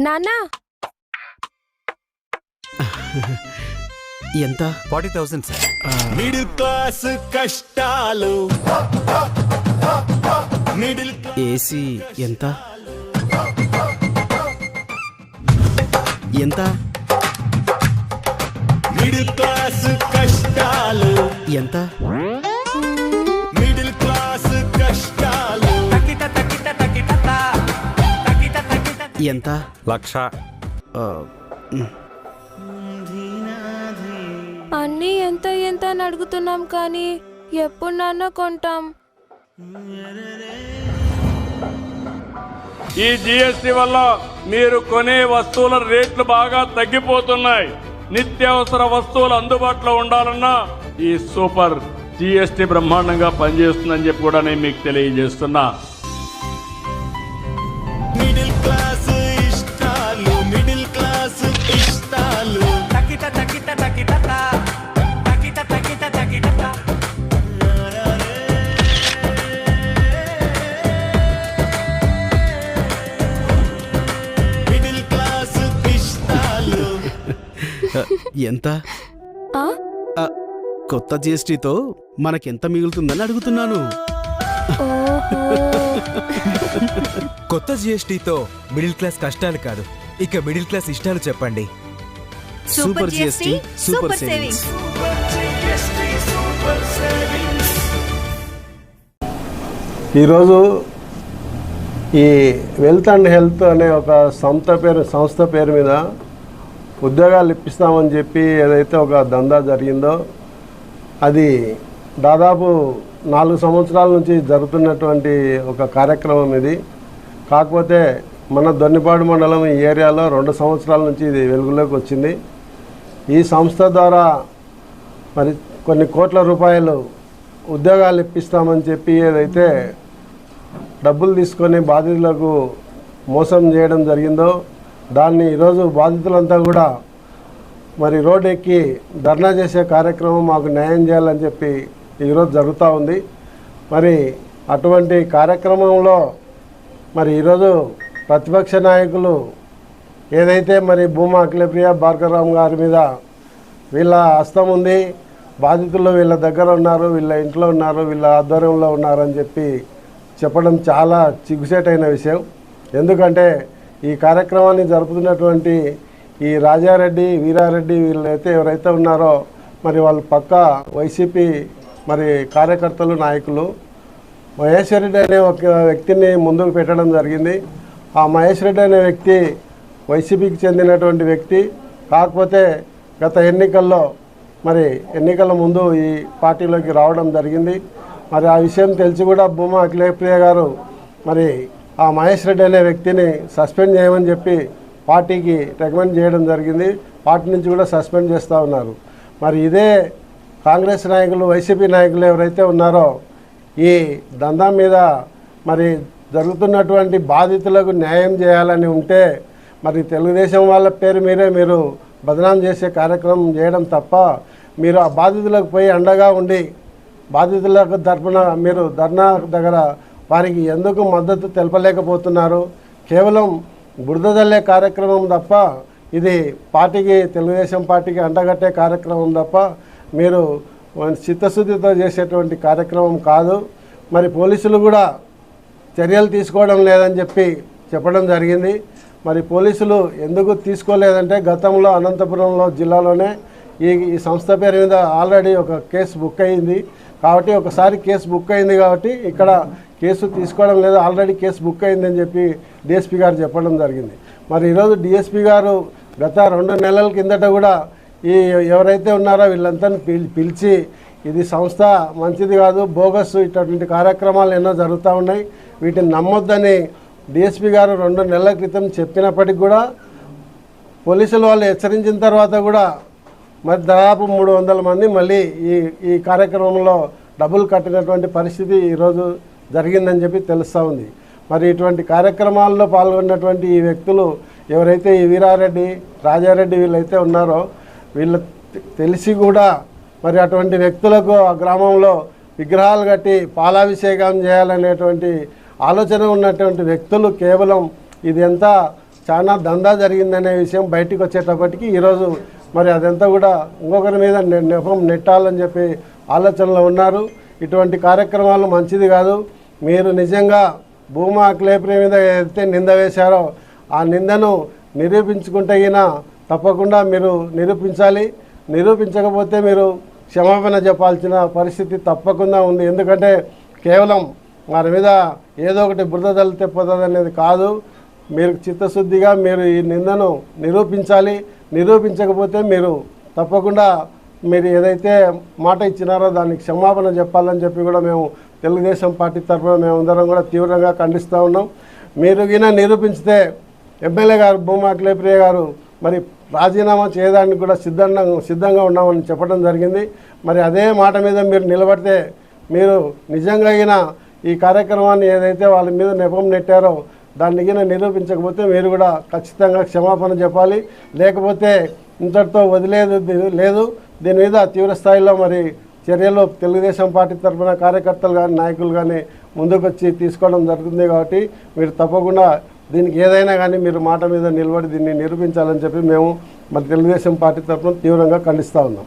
నాన్నా. ఎంత? Forty thousand sir. Middle class కష్టాలు. మిడిల్ ఏసీ ఎంత? ఎంత? మిడిల్ క్లాస్ కష్టాలు. ఎంత? ఎంత? లక్ష. అన్నీ ఎంత ఎంత అని అడుగుతున్నాం కానీ ఎప్పుడు నాన్న కొంటాం? ఈ జిఎస్టి వల్ల మీరు కొనే వస్తువుల రేట్లు బాగా తగ్గిపోతున్నాయి. నిత్యావసర వస్తువులు అందుబాటులో ఉండాలన్నా ఈ సూపర్ జిఎస్టి బ్రహ్మాండంగా పనిచేస్తుందని చెప్పి కూడా నేను మీకు తెలియజేస్తున్నా. ఎంత? కొత్త జిఎస్టీతో మనకెంత మిగులుతుందని అడుగుతున్నాను. ఓహో. కొత్త జిఎస్టీతో మిడిల్ క్లాస్ కష్టాలు కాదు. ఇక మిడిల్ క్లాస్ ఇష్టాలు చెప్పండి. Super GST super savings. ఈరోజు ఈ వెల్త్ అండ్ హెల్త్ అనే ఒక సంస్థ పేరు సంస్థ పేరు మీద ఉద్యోగాలు ఇప్పిస్తామని చెప్పి ఏదైతే ఒక దందా జరిగిందో అది దాదాపు నాలుగు సంవత్సరాల నుంచి జరుగుతున్నటువంటి ఒక కార్యక్రమం ఇది. కాకపోతే మన దొన్నిపాడు మండలం ఈ ఏరియాలో రెండు సంవత్సరాల నుంచి ఇది వెలుగులోకి వచ్చింది. ఈ సంస్థ ద్వారా మరి కొన్ని కోట్ల రూపాయలు ఉద్యోగాలు ఇప్పిస్తామని చెప్పి ఏదైతే డబ్బులు తీసుకొని బాధితులకు మోసం చేయడం జరిగిందో దాన్ని ఈరోజు బాధితులంతా కూడా మరి రోడ్ ఎక్కి ధర్నా చేసే కార్యక్రమం మాకు న్యాయం చేయాలని చెప్పి ఈరోజు జరుగుతూ ఉంది. మరి అటువంటి కార్యక్రమంలో మరి ఈరోజు ప్రతిపక్ష నాయకులు ఏదైతే మరి భూమా అఖిలప్రియ భార్గవరావు గారి మీద వీళ్ళ హస్తం ఉంది బాధితులు వీళ్ళ దగ్గర ఉన్నారు వీళ్ళ ఇంట్లో ఉన్నారు వీళ్ళ ఆధ్వర్యంలో ఉన్నారని చెప్పి చెప్పడం చాలా చిగుసేటైన విషయం. ఎందుకంటే ఈ కార్యక్రమాన్ని జరుపుతున్నటువంటి ఈ రాజారెడ్డి వీరారెడ్డి వీళ్ళైతే ఎవరైతే ఉన్నారో మరి వాళ్ళు పక్క వైసీపీ మరి కార్యకర్తలు నాయకులు మహేష్ రెడ్డి అనే ఒక వ్యక్తిని ముందుకు పెట్టడం జరిగింది. ఆ మహేష్ రెడ్డి అనే వ్యక్తి వైసీపీకి చెందినటువంటి వ్యక్తి. కాకపోతే గత ఎన్నికల్లో మరి ఎన్నికల ముందు ఈ పార్టీలోకి రావడం జరిగింది. మరి ఆ విషయం తెలిసి కూడా భూమా అఖిలప్రియ గారు మరి ఆ మహేష్ రెడ్డి అనే వ్యక్తిని సస్పెండ్ చేయమని చెప్పి పార్టీకి రికమెండ్ చేయడం జరిగింది. పార్టీ నుంచి కూడా సస్పెండ్ చేస్తూ ఉన్నారు. మరి ఇదే కాంగ్రెస్ నాయకులు వైసీపీ నాయకులు ఎవరైతే ఉన్నారో ఈ దందా మీద మరి జరుగుతున్నటువంటి బాధితులకు న్యాయం చేయాలని ఉంటే మరి తెలుగుదేశం వాళ్ళ పేరు మీరే మీరు బదనాం చేసే కార్యక్రమం చేయడం తప్ప మీరు ఆ బాధితులకు పోయి అండగా ఉండి బాధితులకు తరపున మీరు ధర్నా దగ్గర వారికి ఎందుకు మద్దతు తెలపలేకపోతున్నారు? కేవలం బురదల్లే కార్యక్రమం తప్ప ఇది పార్టీకి తెలుగుదేశం పార్టీకి అంటగట్టే కార్యక్రమం తప్ప మీరు చిత్తశుద్ధితో చేసేటువంటి కార్యక్రమం కాదు. మరి పోలీసులు కూడా చర్యలు తీసుకోవడం లేదని చెప్పి చెప్పడం జరిగింది. మరి పోలీసులు ఎందుకు తీసుకోలేదంటే గతంలో అనంతపురంలో జిల్లాలోనే ఈ ఈ సంస్థ పేరు మీద ఆల్రెడీ ఒక కేసు బుక్ అయింది. కాబట్టి ఒకసారి కేసు బుక్ అయింది కాబట్టి ఇక్కడ కేసు తీసుకోవడం లేదు. ఆల్రెడీ కేసు బుక్ అయిందని చెప్పి డిఎస్పీ గారు చెప్పడం జరిగింది. మరి ఈరోజు డిఎస్పీ గారు గత రెండు నెలల కిందట కూడా ఈ ఎవరైతే ఉన్నారో వీళ్ళంతా పిలిచి ఇది సంస్థ మంచిది కాదు బోగస్ ఇటువంటి కార్యక్రమాలు ఎన్నో జరుగుతూ ఉన్నాయి. వీటిని నమ్మొద్దని డిఎస్పీ గారు రెండు నెలల క్రితం చెప్పినప్పటికి కూడా పోలీసులు వాళ్ళు హెచ్చరించిన తర్వాత కూడా మరి దాదాపు మూడు వందల మంది మళ్ళీ ఈ ఈ కార్యక్రమంలో డబ్బులు కట్టినటువంటి పరిస్థితి ఈరోజు జరిగిందని చెప్పి తెలుస్తూ ఉంది. మరి ఇటువంటి కార్యక్రమాల్లో పాల్గొన్నటువంటి ఈ వ్యక్తులు ఎవరైతే ఈ వీరారెడ్డి రాజారెడ్డి వీళ్ళైతే ఉన్నారో వీళ్ళు తెలిసి కూడా మరి అటువంటి వ్యక్తులకు ఆ గ్రామంలో విగ్రహాలు కట్టి పాలాభిషేకం చేయాలనేటువంటి ఆలోచన ఉన్నటువంటి వ్యక్తులు కేవలం ఇది ఎంత చాలా దందా జరిగిందనే విషయం బయటికి వచ్చేటప్పటికి ఈరోజు మరి అదంతా కూడా ఇంకొకరి మీద నెపం నెట్టాలని చెప్పి ఆలోచనలో ఉన్నారు. ఇటువంటి కార్యక్రమాలు మంచిది కాదు. మీరు నిజంగా భూమా క్లేప్రి మీద ఏదైతే నింద వేశారో ఆ నిందను నిరూపించుకుంటే అయినా తప్పకుండా మీరు నిరూపించాలి. నిరూపించకపోతే మీరు క్షమాపణ చెప్పాల్సిన పరిస్థితి తప్పకుండా ఉంది. ఎందుకంటే కేవలం వారి మీద ఏదో ఒకటి బురద తల్లితే పోతుంది అనేది కాదు. మీరు చిత్తశుద్ధిగా మీరు ఈ నిందను నిరూపించాలి. నిరూపించకపోతే మీరు తప్పకుండా మీరు ఏదైతే మాట ఇచ్చినారో దానికి క్షమాపణ చెప్పాలని చెప్పి కూడా మేము తెలుగుదేశం పార్టీ తరఫున మేమందరం కూడా తీవ్రంగా ఖండిస్తూ ఉన్నాం. మీరు గిన నిరూపించితే ఎమ్మెల్యే గారు భూమా క్లేప్రియ గారు మరి రాజీనామా చేయడానికి కూడా సిద్ధంగా సిద్ధంగా ఉన్నామని చెప్పడం జరిగింది. మరి అదే మాట మీద మీరు నిలబడితే మీరు నిజంగా ఈ కార్యక్రమాన్ని ఏదైతే వాళ్ళ మీద నెపం నెట్టారో దాన్ని గిన నిరూపించకపోతే మీరు కూడా ఖచ్చితంగా క్షమాపణ చెప్పాలి. లేకపోతే ఇంతటితో వదిలేదు లేదు. దీని మీద తీవ్ర స్థాయిలో మరి చర్యలు తెలుగుదేశం పార్టీ తరఫున కార్యకర్తలు కానీ నాయకులు కానీ ముందుకు వచ్చి తీసుకోవడం జరుగుతుంది కాబట్టి మీరు తప్పకుండా దీనికి ఏదైనా కానీ మీరు మాట మీద నిలబడి దీన్ని నిరూపించాలని చెప్పి మేము మరి తెలుగుదేశం పార్టీ తరఫున తీవ్రంగా ఖండిస్తూ ఉన్నాం.